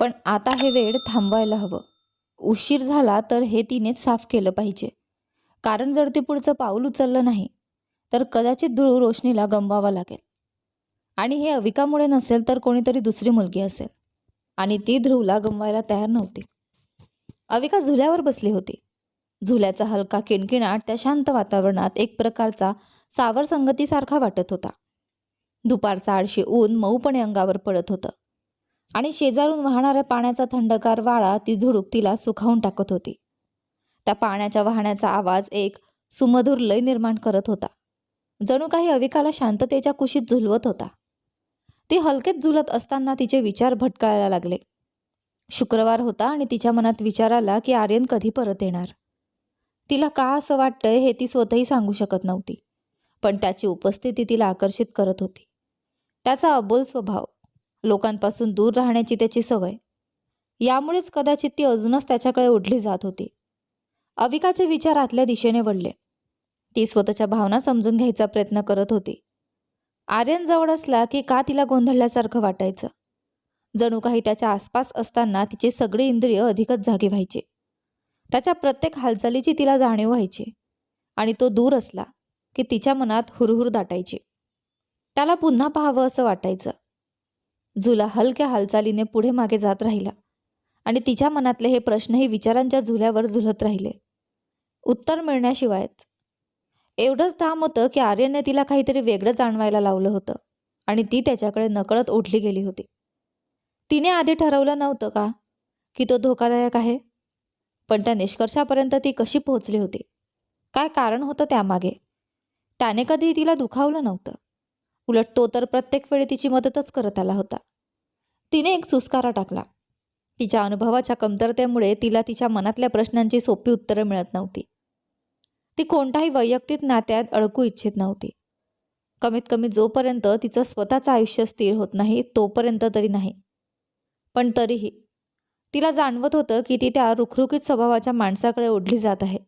पण आता हे वेळ थांबवायला हवं. उशीर झाला तर हे तिनेच साफ केलं पाहिजे. कारण जर ते पुढचं पाऊल उचललं नाही तर कदाचित ध्रुव रोशनीला गमवावा लागेल. आणि हे अविकामुळे नसेल तर कोणीतरी दुसरी मुलगी असेल. आणि ती ध्रुवला गमवायला तयार नव्हती. अविका झुल्यावर बसली होती. झुल्याचा हलका किणकिणाट त्या शांत वातावरणात एक प्रकारचा सावर संगतीसारखा वाटत होता. दुपारचा आळशी ऊन मऊपणे अंगावर पडत होतं. आणि शेजारून वाहणाऱ्या पाण्याचा थंडकार वाळा ती झुडूक तिला सुखावून टाकत होती. त्या पाण्याच्या वाहण्याचा आवाज एक सुमधुर लय निर्माण करत होता. जणू काही अविकाला शांततेच्या कुशीत झुलवत होता. ती हलकेच झुलत असताना तिचे विचार भटकायला लागले. शुक्रवार होता आणि तिच्या मनात विचार आला की आर्यन कधी परत येणार. तिला का असं वाटतंय हे ती स्वतःही सांगू शकत नव्हती पण त्याची उपस्थिती तिला आकर्षित करत होती. त्याचा अबोल स्वभाव लोकांपासून दूर राहण्याची त्याची सवय. यामुळेच कदाचित ती अजूनच त्याच्याकडे ओढली जात होती. अविकाचे विचार आतल्या दिशेने वळले. ती स्वतःच्या भावना समजून घ्यायचा प्रयत्न करत होती. आर्यन जवळ असला की का तिला गोंधळल्यासारखं वाटायचं? जणू काही त्याच्या आसपास असताना तिची सगळी इंद्रिय अधिकच जागी व्हायची. त्याच्या प्रत्येक हालचालीची तिला जाणीव व्हायची. आणि तो दूर असला की तिच्या मनात हुरहुर दाटायची. त्याला पुन्हा पाहावं असं वाटायचं. झुला हलक्या हालचालीने पुढे मागे जात राहिला. आणि तिच्या मनातले हे प्रश्नही विचारांच्या झुल्यावर झुलत राहिले. उत्तर मिळण्याशिवायच. एवढंच ठाम होतं की आर्यने तिला काहीतरी वेगळं जाणवायला लावलं होतं आणि ती त्याच्याकडे नकळत ओढली गेली होती. तिने आधी ठरवलं नव्हतं का की तो धोकादायक आहे? पण त्या निष्कर्षापर्यंत ती कशी पोहोचली होती? काय कारण होतं त्यामागे? त्याने कधी तिला दुखावलं नव्हतं. उलट तो तर प्रत्येक वेळी तिची मदतच करत आला होता. तिने एक सुस्कारा टाकला. तिच्या अनुभवाच्या कमतरतेमुळे तिला तिच्या मनातल्या प्रश्नांची सोपी उत्तरं मिळत नव्हती. ती कोणत्याही वैयक्तिक नात्यात अडकू इच्छित नव्हती. कमीत कमी जोपर्यंत तिचं स्वतःचं आयुष्य स्थिर होत नाही तोपर्यंत तरी नाही. पण तरीही तिला जाणवत होतं की ती त्या रुखरुखीत स्वभावाच्या माणसाकडे ओढली जात आहे.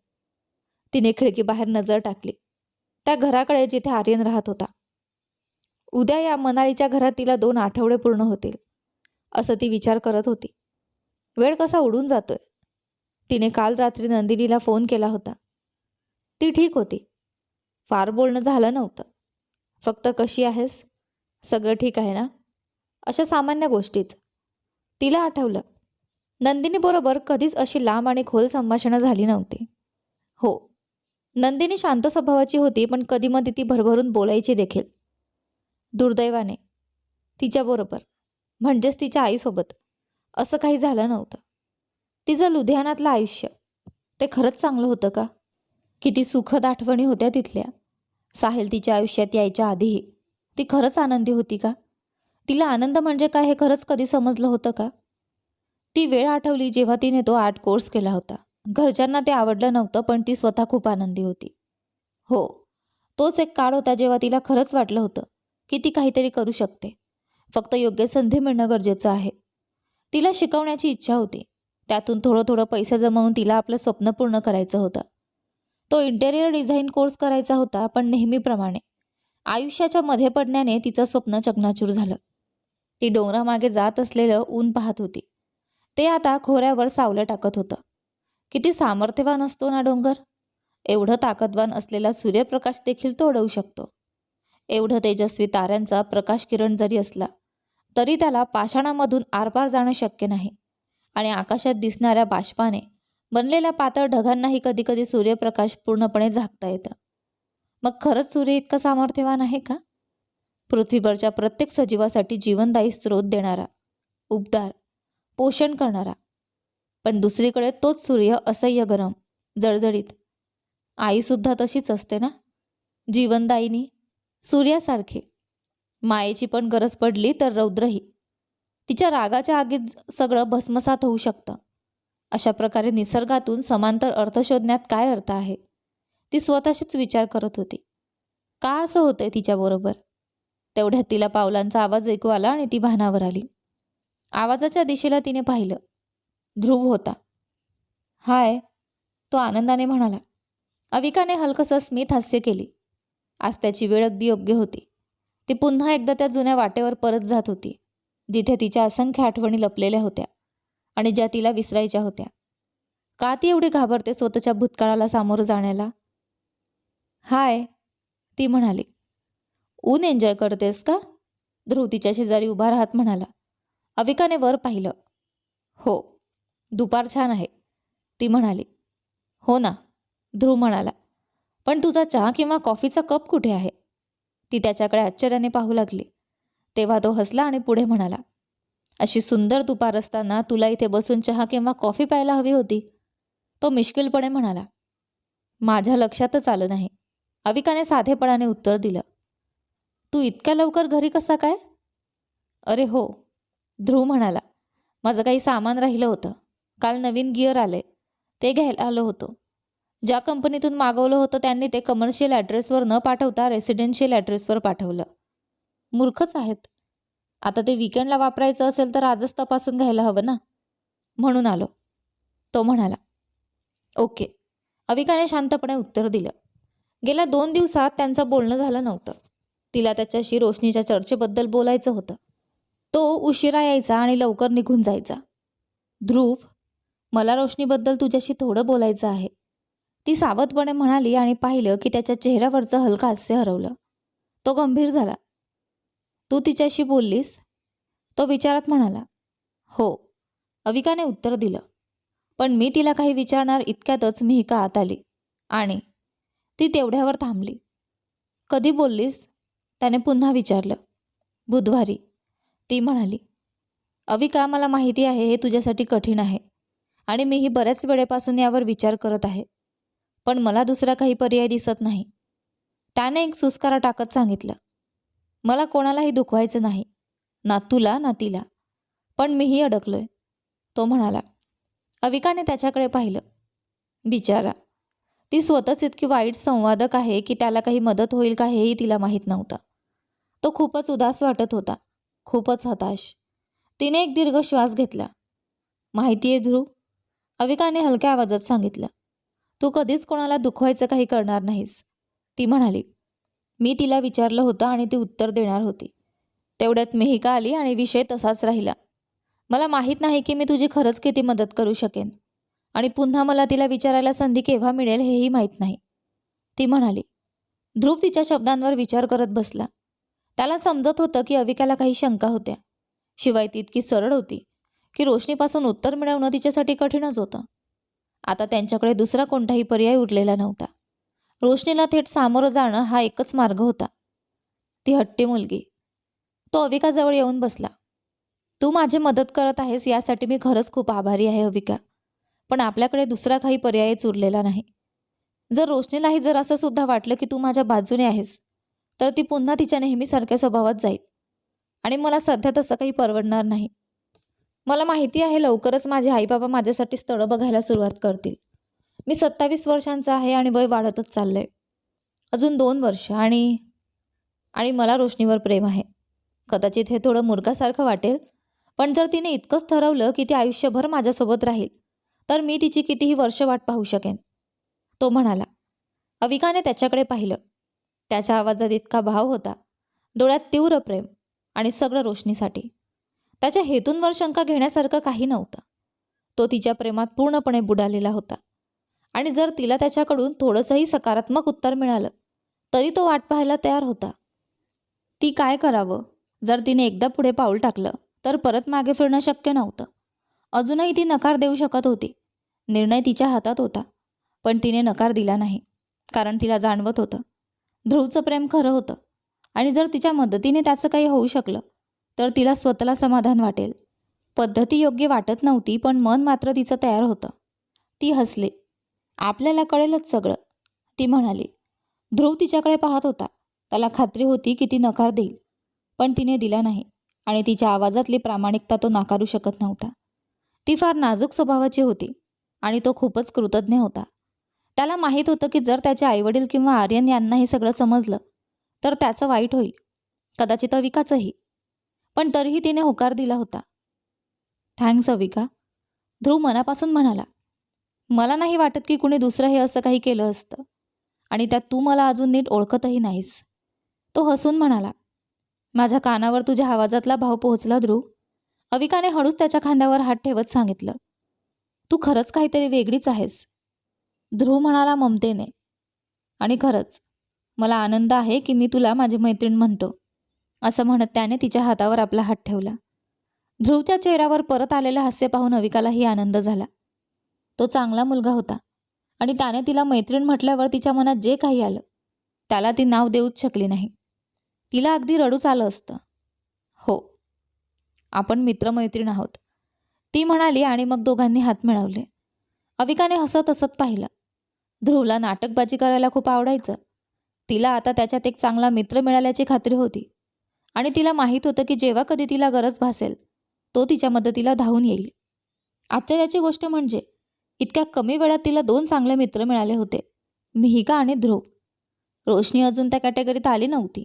तिने खिडकीबाहेर नजर टाकली. त्या घराकडे जिथे आर्यन राहत होता. उद्या या मनालीच्या घरात तिला दोन आठवडे पूर्ण होतील असं ती विचार करत होती. वेळ कसा उडून जातोय? तिने काल रात्री नंदिनीला फोन केला होता. ती ठीक होती. फार बोलणं झालं नव्हतं. फक्त कशी आहेस? सगळं ठीक आहे ना? अशा सामान्य गोष्टीच. तिला आठवलं. नंदिनीबरोबर कधीच अशी लांब आणि खोल संभाषणं झाली नव्हती. हो नंदिनी शांत स्वभावाची होती पण कधी मध्ये ती भरभरून बोलायची देखील. दुर्दैवाने. तिच्याबरोबर म्हणजेच तिच्या आईसोबत. असं काही झालं नव्हतं. तिचं लुधियानातलं आयुष्य. ते खरंच चांगलं होतं का? किती सुखद आठवणी होत्या तिथल्या. साहिल तिच्या आयुष्यात यायच्या आधीही. ती खरंच आनंदी होती का? तिला आनंद म्हणजे काय हे खरंच कधी समजलं होतं का? ती वेळ आठवली जेव्हा तिने तो आर्ट कोर्स केला होता. घरच्यांना ते आवडलं नव्हतं पण ती स्वतः खूप आनंदी होती. हो तोच एक काळ होता जेव्हा तिला खरंच वाटलं होतं. की ती काहीतरी करू शकते. फक्त योग्य संधी मिळणं गरजेचं आहे. तिला शिकवण्याची इच्छा होती. त्यातून थोडं थोडं पैसे जमवून तिला आपलं स्वप्न पूर्ण करायचं होतं. तो इंटेरियर डिझाईन कोर्स करायचा होता पण नेहमीप्रमाणे. आयुष्याच्या मध्ये पडण्याने तिचं स्वप्न चकनाचूर झालं. ती डोंगरामागे जात असलेलं ऊन पाहत होती. ते आता खोऱ्यावर सावलं टाकत होतं. किती सामर्थ्यवान असतो ना डोंगर? एवढं ताकदवान असलेला सूर्यप्रकाश देखील तोडवू शकतो. एवढं तेजस्वी ताऱ्यांचा प्रकाश किरण जरी असला तरी त्याला पाषाणामधून आरपार जाणं शक्य नाही. आणि आकाशात दिसणाऱ्या बाष्पाने बनलेल्या पातळ ढगांनाही कधीकधी सूर्यप्रकाश पूर्णपणे झाकता येतं. मग खरंच सूर्य इतका सामर्थ्यवान आहे का? पृथ्वीवरच्या प्रत्येक सजीवासाठी जीवनदायी स्रोत देणारा उबदार पोषण करणारा. पण दुसरीकडे तोच सूर्य असह्य गरम जळजळीत. आईसुद्धा तशीच असते ना? जीवनदायिनी सूर्यासारखे. मायेची पण गरज पडली तर रौद्रही. तिच्या रागाच्या आगीत सगळं भस्मसात होऊ शकतं. अशा प्रकारे निसर्गातून समांतर अर्थ शोधण्यात काय अर्थ आहे? ती स्वतःशीच विचार करत होती. का असं होतंय तिच्याबरोबर तेवढ्यात तिला पावलांचा आवाज ऐकू आला आणि ती भानावर आली. आवाजाच्या दिशेला तिने पाहिलं. ध्रुव होता. हाय तो आनंदाने म्हणाला. अविकाने हलकसं स्मित हास्य केली. आज त्याची वेळ अगदी योग्य होती. ती पुन्हा एकदा त्या जुन्या वाटेवर परत जात होती जिथे तिच्या असंख्य आठवणी लपलेल्या होत्या आणि ज्या तिला विसरायच्या होत्या. का ती एवढी घाबरते स्वतःच्या भूतकाळाला सामोरं जाण्याला? हाय ती म्हणाली. ऊन एन्जॉय करतेस का? ध्रुव तिच्या शेजारी उभा राहत म्हणाला. अविकाने वर पाहिलं. हो दुपार छान आहे ती म्हणाली. हो ना ध्रुव म्हणाला. पण तुझा चहा किंवा कॉफीचा कप कुठे आहे? ती त्याच्याकडे आश्चर्याने पाहू लागली. तेव्हा तो हसला आणि पुढे म्हणाला अशी सुंदर दुपार असताना तुला इथे बसून चहा किंवा कॉफी प्यायला हवी होती. तो मिश्किलपणे म्हणाला माझ्या लक्षातच आलं नाही. अविकाने साधेपणाने उत्तर दिलं तू इतक्या लवकर घरी कसा काय? अरे हो ध्रुव म्हणाला माझं काही सामान राहिलं होतं. काल नवीन गिअर आले ते घ्यायला आलो होतो. ज्या कंपनीतून मागवलं होतं त्यांनी ते कमर्शियल ॲड्रेसवर न पाठवता रेसिडेन्शियल ॲड्रेसवर पाठवलं. मूर्खच आहेत. आता ते विकेंडला वापरायचं असेल तर आजच तपासून घ्यायला हवं ना? म्हणून आलो. तो म्हणाला ओके. अविकाने शांतपणे उत्तर दिलं. गेल्या दोन दिवसात त्यांचं बोलणं झालं नव्हतं. तिला त्याच्याशी रोशनीच्या चर्चेबद्दल बोलायचं होतं. तो उशिरा यायचा आणि लवकर निघून जायचा. ध्रुव मला रोशनीबद्दल तुझ्याशी थोडं बोलायचं आहे. ती सावधपणे म्हणाली आणि पाहिलं की त्याच्या चेहऱ्यावरचं हलका हास्य हरवलं. तो गंभीर झाला. तू तिच्याशी बोललीस? तो विचारात म्हणाला. हो. अविकाने उत्तर दिलं. पण मी तिला काही विचारणार इतक्यातच मी हिका आत आली आणि ती तेवढ्यावर थांबली. कधी बोललीस? त्याने पुन्हा विचारलं. बुधवारी. ती म्हणाली. अविका मला माहिती आहे हे तुझ्यासाठी कठीण आहे आणि मीही बऱ्याच वेळेपासून यावर विचार करत आहे. पण मला दुसरा काही पर्याय दिसत नाही. त्याने एक सुस्कारा टाकत सांगितलं. मला कोणालाही दुखवायचं नाही. ना तुला ना तिला. पण मीही अडकलोय. तो म्हणाला अविकाने त्याच्याकडे पाहिलं. बिचारा ती स्वतःच इतकी वाईट संवादक आहे की त्याला काही मदत होईल का हेही तिला माहीत नव्हतं. तो खूपच उदास वाटत होता. खूपच हताश. तिने एक दीर्घ श्वास घेतला. माहिती आहे ध्रुव अविकाने हलक्या आवाजात सांगितलं. तू कधीच कोणाला दुखवायचं काही करणार नाहीस. ती म्हणाली. मी तिला विचारलं होतं आणि ती उत्तर देणार होती. तेवढ्यात मेहिका आली आणि विषय तसाच राहिला. मला माहीत नाही की मी तुझी खरंच किती मदत करू शकेन. आणि पुन्हा मला तिला विचारायला संधी केव्हा मिळेल हेही माहीत नाही. ती म्हणाली. ध्रुव तिच्या शब्दांवर विचार करत बसला. त्याला समजत होतं की अविकाला काही शंका होत्या. शिवाय ती इतकी सरळ होती की रोशनीपासून उत्तर मिळवणं तिच्यासाठी कठीणच होतं. आता त्यांच्याकडे दुसरा कोणताही पर्याय उरलेला नव्हता. रोशनीला थेट सामोरं जाणं हा एकच मार्ग होता. ती हट्टी मुलगी. तो अविकाजवळ येऊन बसला. तू माझी मदत करत आहेस यासाठी मी खरंच खूप आभारी आहे अविका. पण आपल्याकडे दुसरा काही पर्यायच उरलेला नाही. जर रोशनीलाही जर असं सुद्धा वाटलं की तू माझ्या बाजूने आहेस तर ती पुन्हा तिच्या नेहमीसारख्या स्वभावात जाईल. आणि मला सध्या तसं काही परवडणार नाही. मला माहिती आहे लवकरच माझे आईबाबा माझ्यासाठी स्थळं बघायला सुरुवात करतील. मी सत्तावीस वर्षांचा आहे आणि वय वाढतच चाललं आहे अजून दोन वर्ष आणि आणि मला रोशनीवर प्रेम आहे. कदाचित हे थोडं मुर्गासारखं वाटेल पण जर तिने इतकंच ठरवलं की ती आयुष्यभर माझ्यासोबत राहील तर मी तिची कितीही वर्ष वाट पाहू शकेन. तो म्हणाला अविकाने त्याच्याकडे पाहिलं. त्याच्या आवाजात इतका भाव होता. डोळ्यात तीव्र प्रेम आणि सगळं रोशनीसाठी. त्याच्या हेतूंवर शंका घेण्यासारखं काही नव्हतं. तो तिच्या प्रेमात पूर्णपणे बुडालेला होता. आणि जर तिला त्याच्याकडून थोडंसंही सकारात्मक उत्तर मिळालं तरी तो वाट पाहायला तयार होता. ती काय करावं? जर तिने एकदा पुढे पाऊल टाकलं तर परत मागे फिरणं शक्य नव्हतं. अजूनही ती नकार देऊ शकत होती. निर्णय तिच्या हातात होता. पण तिने नकार दिला नाही कारण तिला जाणवत होतं. ध्रुवचं प्रेम खरं होतं. आणि जर तिच्या मदतीने त्याचं काही होऊ शकलं तर तिला स्वतःला समाधान वाटेल. पद्धती योग्य वाटत नव्हती पण मन मात्र तिचं तयार होतं. ती हसली. आपल्याला कळेलच सगळं. ती म्हणाली ध्रुव तिच्याकडे पाहत होता. त्याला खात्री होती की ती नकार देईल. पण तिने दिला नाही आणि तिच्या आवाजातली प्रामाणिकता तो नाकारू शकत नव्हता. ती फार नाजूक स्वभावाची होती आणि तो खूपच कृतज्ञ होता. त्याला माहीत होतं की जर त्याचे आईवडील किंवा आर्यन यांना हे सगळं समजलं तर त्याचं वाईट होईल. कदाचित अविकाचंही. पण तरीही तिने होकार दिला होता. थँक्स अविका. ध्रुव मनापासून म्हणाला मला नाही वाटत की कुणी दुसरं हे असं काही केलं असतं आणि त्यात तू मला अजून नीट ओळखतही नाहीस. तो हसून म्हणाला माझ्या कानावर तुझ्या आवाजातला भाव पोहोचला ध्रुव. अविकाने हळूच त्याच्या खांद्यावर हात ठेवत सांगितलं तू खरंच काहीतरी वेगळीच आहेस. ध्रुव म्हणाला ममतेने. आणि खरंच मला आनंद आहे की मी तुला माझी मैत्रीण म्हणतो. असं म्हणत त्याने तिच्या हातावर आपला हात ठेवला. ध्रुवच्या चेहऱ्यावर परत आलेलं हास्य पाहून अविकालाही आनंद झाला. तो चांगला मुलगा होता आणि त्याने तिला मैत्रीण म्हटल्यावर तिच्या मनात जे काही आलं त्याला ती नाव देऊच शकली नाही. तिला अगदी रडूच आलं असतं. हो आपण मित्रमैत्रीण आहोत. ती म्हणाली आणि मग दोघांनी हात मिळवले. अविकाने हसत हसत पाहिलं. ध्रुवला नाटकबाजी करायला खूप आवडायचं. तिला आता त्याच्यात एक चांगला मित्र मिळाल्याची खात्री होती. आणि तिला माहीत होतं की जेव्हा कधी तिला गरज भासेल तो तिच्या मदतीला धावून येईल. आश्चर्याची गोष्ट म्हणजे इतक्या कमी वेळात तिला दोन चांगले मित्र मिळाले होते मिहिका आणि ध्रुव. रोशनी अजून त्या कॅटेगरीत आली नव्हती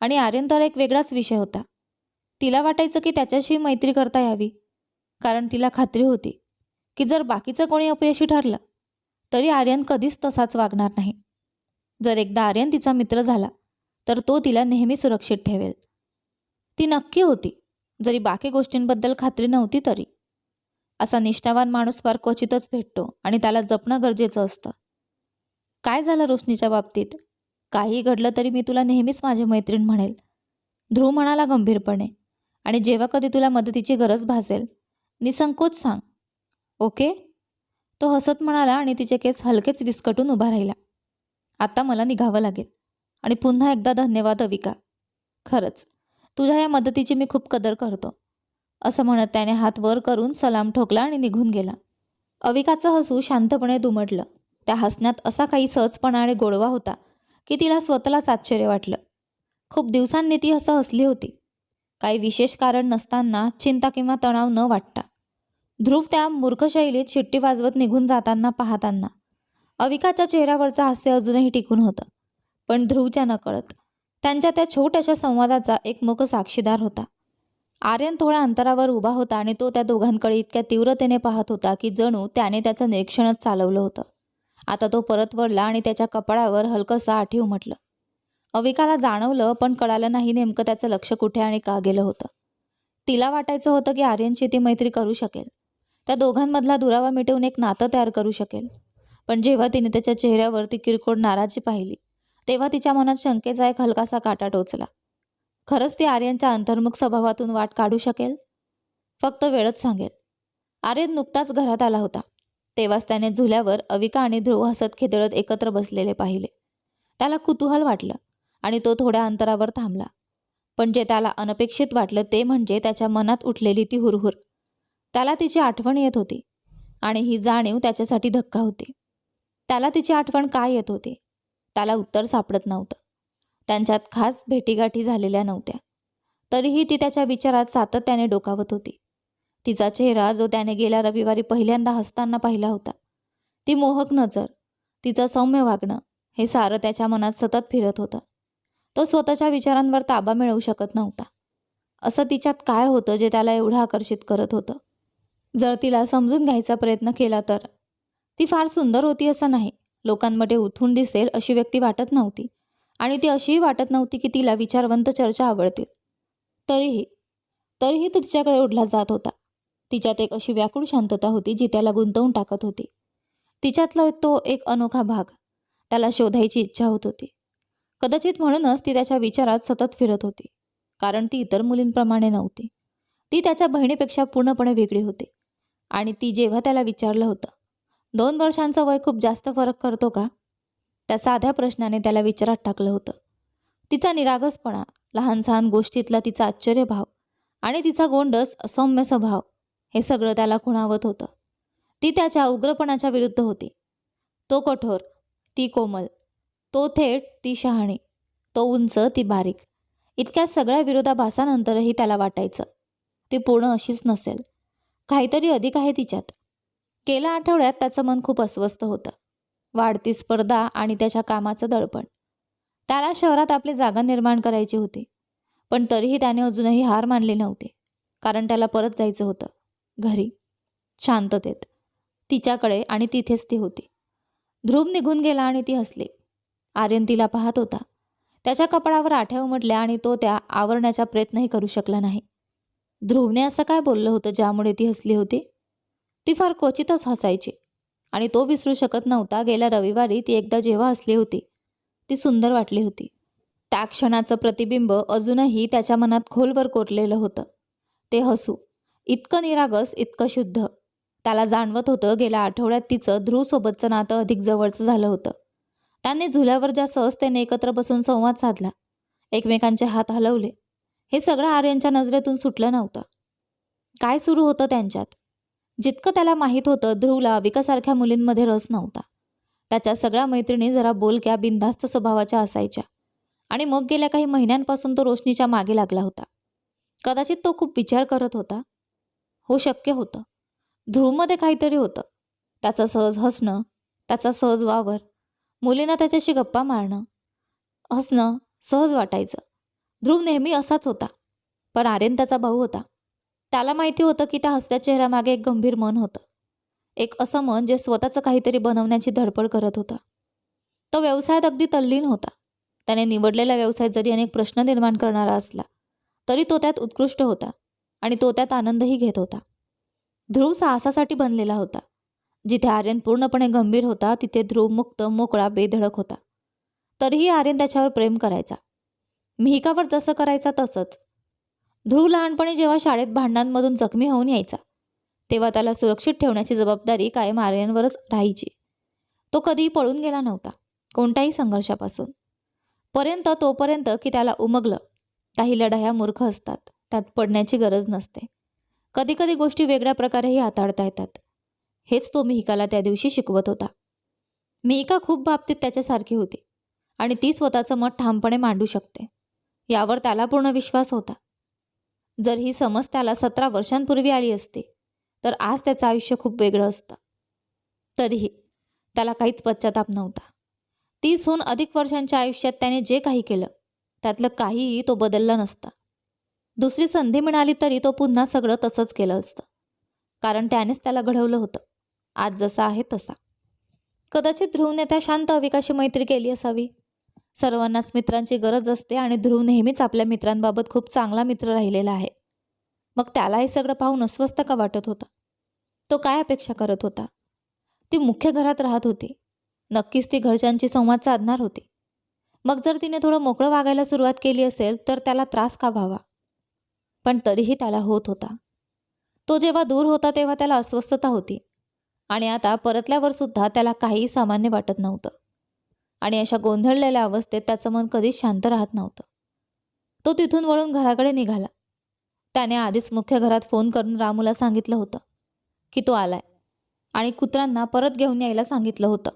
आणि आर्यन तर एक वेगळाच विषय होता. तिला वाटायचं की त्याच्याशी मैत्री करता यावी कारण तिला खात्री होती की जर बाकीचं कोणी अपयशी ठरलं तरी आर्यन कधीच तसाच वागणार नाही. जर एकदा आर्यन तिचा मित्र झाला तर तो तिला नेहमी सुरक्षित ठेवेल. ती नक्की होती जरी बाकी गोष्टींबद्दल खात्री नव्हती तरी. असा निष्ठावान माणूस फार क्वचितच भेटतो आणि त्याला जपणं गरजेचं असतं. काय झालं रोशनीच्या बाबतीत? काही घडलं तरी मी तुला नेहमीच माझी मैत्रीण म्हणेल. ध्रुव म्हणाला गंभीरपणे आणि जेव्हा कधी तुला मदतीची गरज भासेल निसंकोच सांग. ओके? तो हसत म्हणाला आणि तिचे केस हलकेच विस्कटून उभा राहिला. आता मला निघावं लागेल आणि पुन्हा एकदा धन्यवाद अविका. खरंच. तुझ्या या मदतीची मी खूप कदर करतो. असं म्हणत त्याने हात वर करून सलाम ठोकला आणि निघून गेला. अविकाचं हसू शांतपणे दुमडलं त्या हसण्यात असा काही सहजपणा आणि गोडवा होता की तिला स्वतःलाच आश्चर्य वाटलं. खूप दिवसांनी ती असं हसली होती. काही विशेष कारण नसताना चिंता किंवा तणाव न वाटता. ध्रुव त्या मूर्ख शैलीत शिट्टी वाजवत निघून जाताना पाहताना अविकाच्या चेहऱ्यावरचं हास्य अजूनही टिकून होतं. पण ध्रुवच्या नकळत त्यांच्या त्या छोट्याशा संवादाचा एक मुख साक्षीदार होता. आर्यन थोड्या अंतरावर उभा होता आणि तो त्या दोघांकडे इतक्या तीव्रतेने पाहत होता की जणू त्याने त्याचं निरीक्षणच चालवलं होतं. आता तो परत वळला आणि त्याच्या कपाळावर हलकंसं आठीव म्हटलं. अविकाला जाणवलं पण कळालं नाही नेमकं त्याचं लक्ष कुठे आणि का गेलं होतं. तिला वाटायचं होतं की आर्यनची ती मैत्री करू शकेल. त्या दोघांमधला दुरावा मिटवून एक नातं तयार करू शकेल. पण जेव्हा तिने त्याच्या चेहऱ्यावरती किरकोळ नाराजी पाहिली तेव्हा तिच्या मनात शंकेचा एक हलकासा काटा टोचला. खरंच ती आर्यनच्या अंतर्मुख स्वभावातून वाट काढू शकेल? फक्त वेळच सांगेल. आर्यन नुकताच घरात आला होता. तेव्हाच त्याने झुल्यावर अविका आणि ध्रुव हसत खेदळत एकत्र बसलेले पाहिले. त्याला कुतूहल वाटलं आणि तो थोड्या अंतरावर थांबला. पण जे त्याला अनपेक्षित वाटलं ते म्हणजे त्याच्या मनात उठलेली ती हुरहुर. त्याला तिची आठवण येत होती आणि ही जाणीव त्याच्यासाठी धक्का होती. त्याला तिची आठवण काय येत होती? त्याला उत्तर सापडत नव्हतं. त्यांच्यात खास भेटीगाठी झालेल्या नव्हत्या. तरीही ती त्याच्या विचारात सातत्याने डोकावत होती. तिचा चेहरा जो त्याने गेल्या रविवारी पहिल्यांदा हसताना पाहिला होता. ती मोहक नजर तिचं सौम्य वागणं हे सारं त्याच्या मनात सतत फिरत होतं. तो स्वतःच्या विचारांवर ताबा मिळवू शकत नव्हता. असं तिच्यात काय होतं जे त्याला एवढं आकर्षित करत होतं? जर तिला समजून घ्यायचा प्रयत्न केला तर? ती फार सुंदर होती असं नाही. लोकांमध्ये उठून दिसेल अशी व्यक्ती वाटत नव्हती. आणि ती अशीही वाटत नव्हती की तिला विचारवंत चर्चा आवडतील. तरीही तरीही तो तिच्याकडे ओढला जात होता. तिच्यात एक अशी व्याकुळ शांतता होती जी त्याला गुंतवून टाकत होती. तिच्यातला तो एक अनोखा भाग. त्याला शोधायची इच्छा होत होती. कदाचित म्हणूनच ती त्याच्या विचारात सतत फिरत होती. कारण ती इतर मुलींप्रमाणे नव्हती. ती त्याच्या बहिणीपेक्षा पूर्णपणे वेगळी होती. आणि ती जेव्हा त्याला विचारलं होतं दोन वर्षांचं वय खूप जास्त फरक करतो का? त्या साध्या प्रश्नाने त्याला विचारात टाकलं होतं. तिचा निरागसपणा लहान सहान गोष्टीतला तिचा आश्चर्यभाव आणि तिचा गोंडस असौम्य स्वभाव हे सगळं त्याला खुणावत होतं. ती त्याच्या उग्रपणाच्या विरुद्ध होती. तो कठोर ती कोमल तो थेट ती शहाणी तो उंच ती बारीक. इतक्या सगळ्या विरोधाभासानंतरही त्याला वाटायचं ती पूर्ण अशीच नसेल. काहीतरी अधिक आहे तिच्यात. गेल्या आठवड्यात त्याचं मन खूप अस्वस्थ होतं. वाढती स्पर्धा आणि त्याच्या कामाचं दडपण. त्याला शहरात आपली जागा निर्माण करायची होती पण तरीही त्याने अजूनही हार मानले नव्हते कारण त्याला परत जायचं होतं. घरी शांततेत तिच्याकडे आणि तिथेच ती होती. ध्रुव निघून गेला आणि ती हसली. आर्यन तिला पाहत होता. त्याच्या कपाळावर आठ्या उमटल्या आणि तो त्या आवरण्याचा प्रयत्नही करू शकला नाही. ध्रुवने असं काय बोललं होतं ज्यामुळे ती हसली होती? ती फार क्वचितच हसायची. आणि तो विसरू शकत नव्हता गेल्या रविवारी ती एकदा जेव्हा हसली होती ती सुंदर वाटली होती. त्या क्षणाचं प्रतिबिंब अजूनही त्याच्या मनात खोलवर कोरलेलं होतं. ते हसू. इतकं निरागस इतकं शुद्ध. त्याला जाणवत होतं गेल्या आठवड्यात तिचं ध्रुवसोबतचं नातं अधिक जवळचं झालं होतं. त्यांनी झुल्यावर ज्या सहजतेने एकत्र बसून संवाद साधला एकमेकांचे हात हलवले हे सगळं आर्यनच्या नजरेतून सुटलं नव्हतं. काय सुरू होतं त्यांच्यात? जितकं त्याला माहीत होतं ध्रुवला विकासारख्या मुलींमध्ये रस नव्हता. त्याच्या सगळ्या मैत्रिणी जरा बोलक्या बिनधास्त स्वभावाच्या असायच्या. आणि मग गेल्या काही महिन्यांपासून तो रोशनीच्या मागे लागला होता. कदाचित तो खूप विचार करत होता. हो शक्य होतं. ध्रुवमध्ये काहीतरी होतं. त्याचं सहज हसणं त्याचा सहज वावर मुलींना त्याच्याशी गप्पा मारणं हसणं सहज वाटायचं. ध्रुव नेहमी असाच होता. पण आर्यन त्याचा भाऊ होता. त्याला माहिती होतं की त्या हसत्या चेहऱ्यामागे एक गंभीर मन होतं. एक असं मन जे स्वतःचं काहीतरी बनवण्याची धडपड करत होता. तो व्यवसायात अगदी तल्लीन होता. त्याने निवडलेला व्यवसाय जरी अनेक प्रश्न निर्माण करणारा असला तरी तो त्यात उत्कृष्ट होता आणि तो त्यात आनंदही घेत होता. ध्रुव साहसासाठी बनलेला होता. जिथे आर्यन पूर्णपणे गंभीर होता तिथे ध्रुव मुक्त मोकळा बेधडक होता. तरीही आर्यन त्याच्यावर प्रेम करायचा. मिहिकावर जसं करायचा तसंच ध्रुव लहानपणी जेव्हा शाळेत भांडणांमधून जखमी होऊन यायचा तेव्हा त्याला सुरक्षित ठेवण्याची जबाबदारी कायम आर्यांवरच राहायची. तो कधीही पळून गेला नव्हता कोणत्याही संघर्षापासून. पर्यंत तोपर्यंत की त्याला उमगलं काही लढाया मूर्ख असतात त्यात पडण्याची गरज नसते. कधीकधी गोष्टी वेगळ्या प्रकारेही हाताळता येतात. हेच तो मिहिकाला त्या दिवशी शिकवत होता. मिहिका खूप बाबतीत त्याच्यासारखी होती आणि ती स्वतःचं मत ठामपणे मांडू शकते. यावर त्याला पूर्ण विश्वास होता. जर ही समज त्याला सतरा वर्षांपूर्वी आली असती तर आज त्याचं आयुष्य खूप वेगळं असतं. तरीही त्याला काहीच पश्चाताप नव्हता. तीसहून अधिक वर्षांच्या आयुष्यात त्याने जे काही केलं त्यातलं काहीही तो बदलला नसता. दुसरी संधी मिळाली तरी तो पुन्हा सगळं तसंच केलं असतं. कारण त्यानेच त्याला घडवलं होतं. आज जसा आहे तसा. कदाचित ध्रुवने त्या शांत अविकाशी मैत्री केली असावी. सर्वांनाच मित्रांची गरज असते आणि ध्रुव नेहमीच आपल्या मित्रांबाबत खूप चांगला मित्र राहिलेला आहे. मग त्याला हे सगळं पाहून अस्वस्थ का वाटत होता? तो काय अपेक्षा करत होता? ती मुख्य घरात राहत होती. नक्कीच ती घरच्यांची संवाद साधणार होती. मग जर तिने थोडं मोकळं वागायला सुरुवात केली असेल तर त्याला त्रास का व्हावा? पण तरीही त्याला होत होता. तो जेव्हा दूर होता तेव्हा त्याला अस्वस्थता होती. आणि आता परतल्यावर सुद्धा त्याला काहीही सामान्य वाटत नव्हतं. आणि अशा गोंधळलेल्या अवस्थेत त्याचं मन कधीच शांत राहत नव्हतं. तो तिथून वळून घराकडे निघाला. त्याने आधीच मुख्य घरात फोन करून रामूला सांगितलं होतं की तो आलाय आणि कुत्र्यांना परत घेऊन यायला सांगितलं होतं.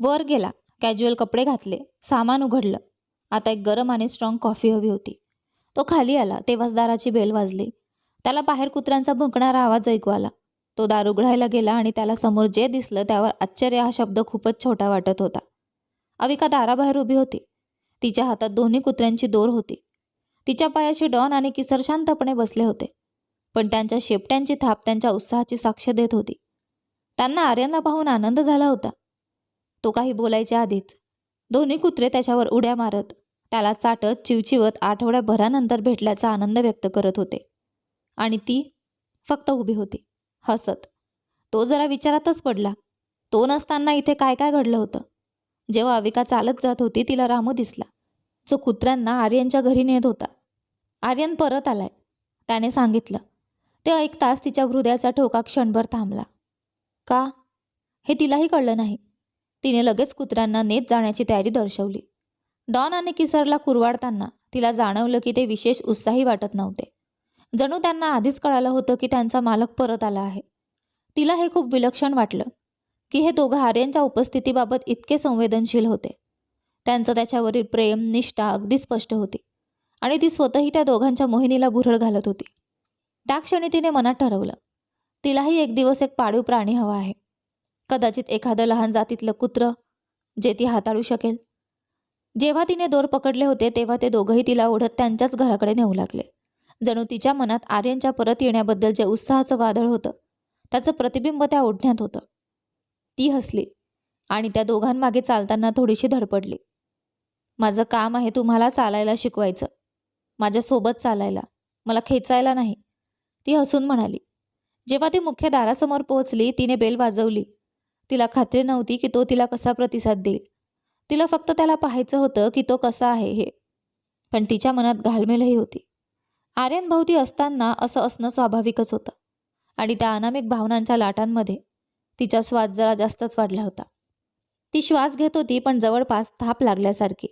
वर गेला कॅज्युअल कपडे घातले सामान उघडलं. आता एक गरम आणि स्ट्रॉंग कॉफी हवी होती. तो खाली आला तेव्हाच दाराची बेल वाजली. त्याला बाहेर कुत्र्यांचा भुंकणारा आवाज ऐकू आला. तो दार उघडायला गेला आणि त्याला समोर जे दिसलं त्यावर आश्चर्य हा शब्द खूपच छोटा वाटत होता. अविका दाराबाहेर उभी होती. तिच्या हातात दोन्ही कुत्र्यांची दोर होती. तिच्या पायाशी डॉन आणि किसर शांतपणे बसले होते. पण त्यांच्या शेपट्यांची थाप त्यांच्या उत्साहाची साक्ष देत होती. त्यांना आर्यांना पाहून आनंद झाला होता. तो काही बोलायच्या आधीच दोन्ही कुत्रे त्याच्यावर उड्या मारत त्याला चाटत चिवचिवत आठवड्याभरानंतर भेटल्याचा आनंद व्यक्त करत होते. आणि ती फक्त उभी होती हसत. तो जरा विचारातच पडला. तो नसताना इथे काय काय घडलं होतं? जेव्हा अविका चालत जात होती तिला रामू दिसला. जो कुत्र्यांना आर्यनच्या घरी नेत होता. आर्यन परत आलाय त्याने सांगितलं. ते ऐकताच तिच्या हृदयाचा ठोका क्षणभर थांबला. का? हे तिलाही कळलं नाही. तिने लगेच कुत्र्यांना नेत जाण्याची तयारी दर्शवली. डॉन आणि किसरला कुरवाडताना तिला जाणवलं की ते विशेष उत्साही वाटत नव्हते. जणू त्यांना आधीच कळालं होतं की त्यांचा मालक परत आला आहे. तिला हे खूप विलक्षण वाटलं. की हे दोघं आर्यनच्या उपस्थितीबाबत इतके संवेदनशील होते. त्यांचं त्याच्यावरील प्रेम निष्ठा अगदी स्पष्ट होती आणि ती स्वतःही त्या दोघांच्या मोहिनीला भुरळ घालत होती. त्या क्षणी तिने मनात ठरवलं तिलाही एक दिवस एक पाळीव प्राणी हवा आहे. कदाचित एखादं लहान जातीतलं कुत्र जे ती हाताळू शकेल. जेव्हा तिने दोर पकडले होते तेव्हा ते दोघंही तिला ओढत त्यांच्याच घराकडे नेऊ लागले. जणू तिच्या मनात आर्यनच्या परत येण्याबद्दल जे उत्साहाचं वादळ होतं त्याचं प्रतिबिंब त्या ओढण्यात होतं. ती हसली आणि त्या दोघांमागे चालताना थोडीशी धडपडली. माझं काम आहे तुम्हाला चालायला शिकवायचं. माझ्यासोबत चालायला. मला खेचायला नाही. ती हसून म्हणाली. जेव्हा ती मुख्य दारासमोर पोहोचली तिने बेल वाजवली. तिला खात्री नव्हती की तो तिला कसा प्रतिसाद देईल. तिला फक्त त्याला पाहायचं होतं की तो कसा आहे हे. पण तिच्या मनात घालमेलही होती. आर्यन भोवती असताना असं असणं स्वाभाविकच होतं. आणि त्या अनामिक भावनांच्या लाटांमध्ये तिचा श्वास जरा जास्तच वाढला होता. ती श्वास घेत होती पण जवळपास थाप लागल्यासारखी.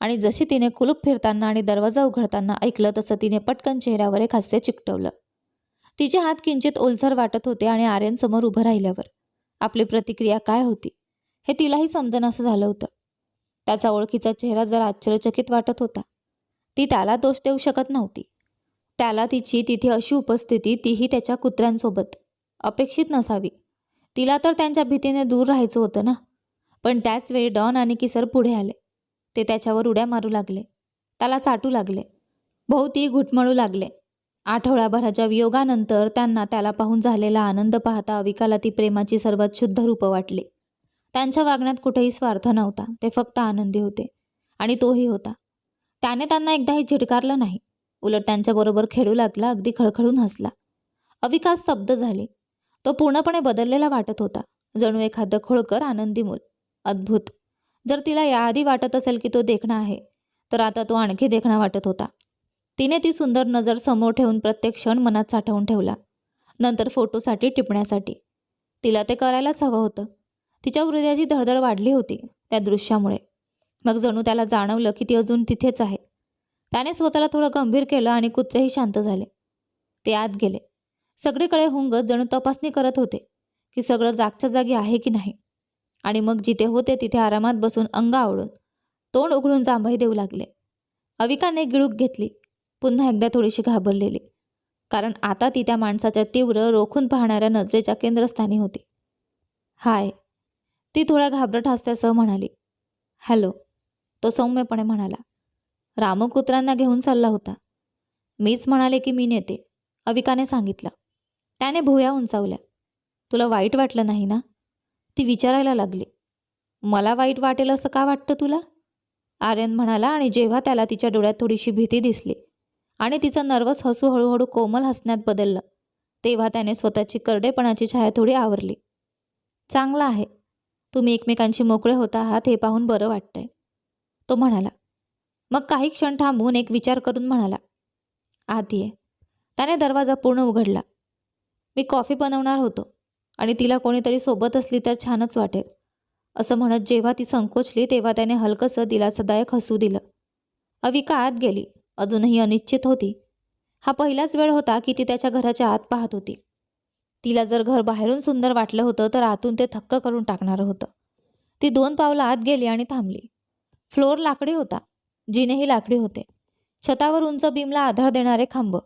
आणि जशी तिने कुलूप फिरताना आणि दरवाजा उघडताना ऐकलं तसं तिने पटकन चेहऱ्यावर एक हस्ते चिकटवलं. तिचे हात किंचित ओलसर वाटत होते आणि आर्यनसमोर उभं राहिल्यावर. आपली प्रतिक्रिया काय होती? हे तिलाही समजन असं झालं होतं. त्याचा ओळखीचा चेहरा जरा आश्चर्यचकित वाटत होता. ती त्याला दोष देऊ शकत नव्हती. त्याला तिची तिथे अशी उपस्थिती तीही त्याच्या कुत्र्यांसोबत. अपेक्षित नसावी. तिला तर त्यांच्या भीतीने दूर राहायचं होतं ना. पण त्याच वेळी डॉन आणि किसर पुढे आले. ते त्याच्यावर उड्या मारू लागले. त्याला चाटू लागले. भोवती घुटमळू लागले. आठवड्याभराच्या वियोगानंतर त्यांना त्याला पाहून झालेला आनंद पाहता अविकाला ती प्रेमाची सर्वात शुद्ध रूपं वाटली. त्यांच्या वागण्यात कुठेही स्वार्थ नव्हता. ते फक्त आनंदी होते. आणि तोही होता. त्याने त्यांना एकदाही झिडकारलं नाही. उलट त्यांच्याबरोबर खेळू लागला अगदी खळखळून हसला. अविका स्तब्ध झाली. तो पूर्णपणे बदललेला वाटत होता. जणू एखादं खोळकर आनंदी मूल. अद्भुत. जर तिला याआधी वाटत असेल की तो देखणा आहे तर आता तो आणखी देखणा वाटत होता. तिने ती सुंदर नजर समोर ठेवून प्रत्येक क्षण मनात साठवून ठेवला. नंतर फोटोसाठी टिपण्यासाठी. तिला ते करायलाच हवं होतं. तिच्या हृदयाची धडधड वाढली होती त्या दृश्यामुळे. मग जणू त्याला जाणवलं की ती अजून तिथेच आहे. त्याने स्वतःला थोडं गंभीर केलं आणि कुत्रेही शांत झाले. ते आत गेले. सगळीकडे हुंग जणू तपासणी करत होते की सगळं जागच्या जागी आहे की नाही. आणि मग जिथे होते तिथे आरामात बसून अंग आवडून तोंड उघडून जांभई देऊ लागले. अविकाने गिळूक घेतली पुन्हा एकदा थोडीशी घाबरलेली कारण आता ती त्या माणसाच्या तीव्र रोखून पाहणाऱ्या नजरेच्या केंद्रस्थानी होती. हाय ती थोड्या घाबरट हसत्यासह म्हणाली. हॅलो तो सौम्यपणे म्हणाला. रामू घेऊन चालला होता. मीच म्हणाले की मी नेते अविकाने सांगितलं. त्याने भुया उंचावल्या. तुला वाईट वाटलं नाही ना? ती विचारायला लागली. मला वाईट वाटेल असं का वाटतं तुला? आर्यन म्हणाला आणि जेव्हा त्याला तिच्या डोळ्यात थोडीशी भीती दिसली आणि तिचं नर्वस हसू हळूहळू कोमल हसण्यात बदललं तेव्हा त्याने स्वतःची करडेपणाची छाया थोडी आवरली. चांगलं आहे. तुम्ही एकमेकांशी मोकळे होत आहात हे पाहून बरं वाटतंय. तो म्हणाला. मग काही क्षण थांबून एक विचार करून म्हणाला. आत ये त्याने दरवाजा पूर्ण उघडला. मी कॉफी बनवणार होतो आणि तिला कोणीतरी सोबत असली तर छानच वाटेल. असं म्हणत जेव्हा ती संकोचली तेव्हा त्याने हलकंसं दिलासादायक हसू दिलं. अविका आत गेली? अजूनही अनिश्चित होती. हा पहिलाच वेळ होता की ती त्याच्या घराच्या आत पाहत होती. तिला जर घर बाहेरून सुंदर वाटलं होतं तर आतून ते थक्क करून टाकणारं होतं. ती दोन पावलं आत गेली आणि थांबली. फ्लोअर लाकडी होता. जिनेही लाकडी होते. छतावर उंच बीमला आधार देणारे खांब.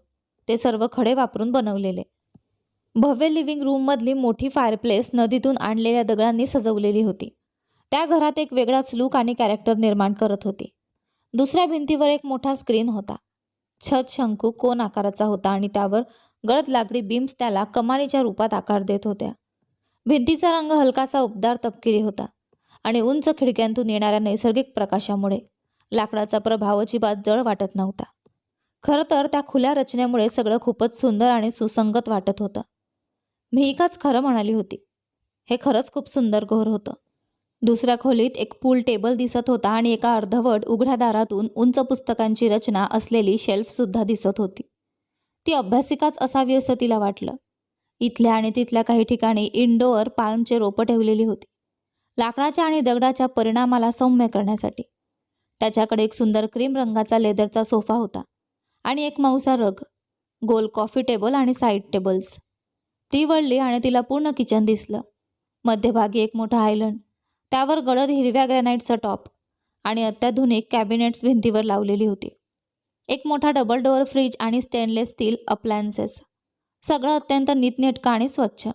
ते सर्व खडे वापरून बनवलेले. भव्य लिव्हिंग रूममधली मोठी फायरप्लेस नदीतून आणलेल्या दगडांनी सजवलेली होती. त्या घरात एक वेगळाच लूक आणि कॅरेक्टर निर्माण करत होती. दुसऱ्या भिंतीवर एक मोठा स्क्रीन होता. छत शंकू कोन आकाराचा होता आणि त्यावर गळद लाकडी बीम्स त्याला कमानीच्या रूपात आकार देत होत्या. भिंतीचा रंग हलकासा उबदार तपकिरी होता आणि उंच खिडक्यांतून येणाऱ्या नैसर्गिक प्रकाशामुळे लाकडाचा प्रभाव अजिबात जळ वाटत नव्हता. खरं तर त्या खुल्या रचनेमुळे सगळं खूपच सुंदर आणि सुसंगत वाटत होतं. मिहिकाच खरं म्हणाली होती. हे खरंच खूप सुंदर घोर होतं. दुसऱ्या खोलीत एक पूल टेबल दिसत होता आणि एका अर्धवट उघड्या दारातून उंच पुस्तकांची रचना असलेली शेल्फसुद्धा दिसत होती. ती अभ्यासिकाच असावी असं तिला वाटलं. इथल्या आणि तिथल्या काही ठिकाणी इनडोअर पाल्मचे रोपं ठेवलेली होती. लाकडाच्या आणि दगडाच्या परिणामाला सौम्य करण्यासाठी. त्याच्याकडे एक सुंदर क्रीम रंगाचा लेदरचा सोफा होता आणि एक मौसा रग गोल कॉफी टेबल आणि साईड टेबल्स. ती वळली आणि तिला पूर्ण किचन दिसलं. मध्यभागी एक मोठा आयलंड त्यावर गडद हिरव्या ग्रॅनाईटचं टॉप आणि अत्याधुनिक कॅबिनेट्स भिंतीवर लावलेली होती. एक मोठा डबल डोअर फ्रीज आणि स्टेनलेस स्टील अप्लायन्सेस. सगळं अत्यंत नीटनेटकं आणि स्वच्छ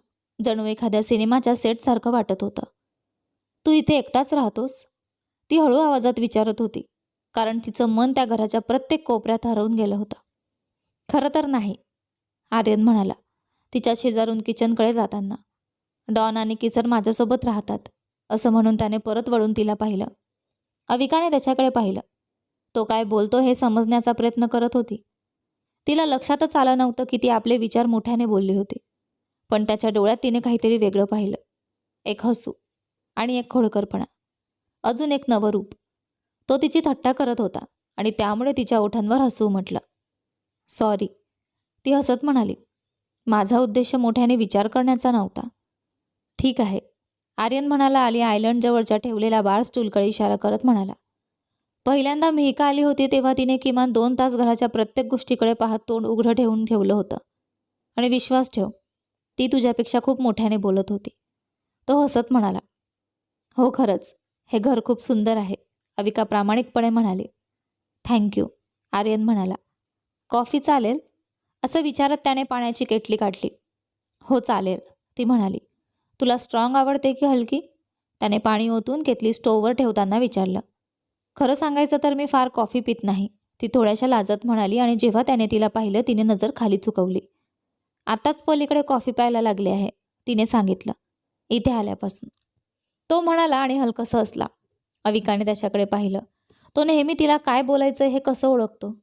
जणू एखाद्या सिनेमाच्या सेटसारखं वाटत होतं. तू इथे एकटाच राहतोस? ती हळू आवाजात विचारत होती कारण तिचं मन त्या घराच्या प्रत्येक कोपऱ्यात हरवून गेलं होतं. खरं तर नाही आर्यन म्हणाला. तिच्या शेजारून किचनकडे जाताना. डॉन आणि किसर माझ्यासोबत राहतात असं म्हणून त्याने परत वळून तिला पाहिलं. अविकाने त्याच्याकडे पाहिलं. तो काय बोलतो हे समजण्याचा प्रयत्न करत होती. तिला लक्षातच आलं नव्हतं की ती आपले विचार मोठ्याने बोलली होती. पण त्याच्या डोळ्यात तिने काहीतरी वेगळं पाहिलं. एक हसू आणि एक खोडकरपणा. अजून एक नवं रूप. तो तिची थट्टा करत होता आणि त्यामुळे तिच्या ओठांवर हसू म्हटलं. सॉरी. ती हसत म्हणाली. माझा उद्देश मोठ्याने विचार करण्याचा नव्हता. ठीक आहे. आर्यन म्हणाला आली आयलंडजवळच्या ठेवलेला बार स्टूलकडे इशारा करत म्हणाला. पहिल्यांदा मिहिका आली होती तेव्हा तिने किमान दोन तास घराच्या प्रत्येक गोष्टीकडे पाहत तोंड उघडं ठेवून ठेवलं होतं. आणि विश्वास ठेव ती तुझ्यापेक्षा खूप मोठ्याने बोलत होती. तो हसत म्हणाला. हो खरंच. हे घर खूप सुंदर आहे अविका प्रामाणिकपणे म्हणाली. थँक्यू आर्यन म्हणाला. कॉफी चालेल? असं विचारत त्याने पाण्याची केटली काढली. हो चालेल ती म्हणाली. तुला स्ट्रॉंग आवडते की हलकी? त्याने पाणी ओतून केतली स्टोववर ठेवताना विचारलं. खरं सांगायचं तर मी फार कॉफी पित नाही ती थोड्याशा लाजत म्हणाली आणि जेव्हा त्याने तिला पाहिलं तिने नजर खाली चुकवली. आत्ताच पलीकडे कॉफी प्यायला लागले आहे तिने सांगितलं. इथे आल्यापासून. तो म्हणाला आणि हलकंसं असला अविकाने त्याच्याकडे पाहिलं. तो नेहमी तिला काय बोलायचं हे कसं ओळखतो?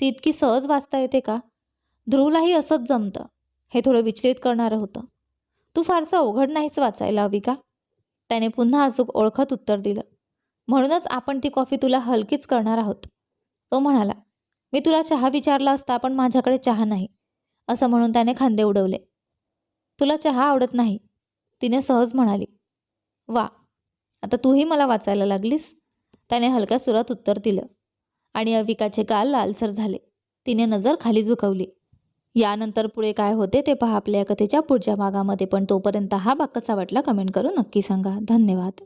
ती इतकी सहज वाचता येते का? ध्रुवलाही असंच जमतं. हे थोडं विचलित करणारं होतं. तू फारसं अवघड नाहीच वाचायला अविका. त्याने पुन्हा अचूक ओळखत उत्तर दिलं. म्हणूनच आपण ती कॉफी तुला हलकीच करणार आहोत. तो म्हणाला मी तुला चहा विचारला असता पण माझ्याकडे चहा नाही. असं म्हणून त्याने खांदे उडवले. तुला चहा आवडत नाही. तिने सहज म्हणाली वा आता तूही मला वाचायला लागलीस? त्याने हलक्या सुरात उत्तर दिलं. आणि अविकाचे गाल लालसर झाले. तिने नजर खाली झुकवली. यानंतर पुढे काय होते ते पहा आपल्या कथेच्या पुढच्या भागामध्ये. पण तोपर्यंत हा भाग कसा वाटला कमेंट करून नक्की सांगा. धन्यवाद.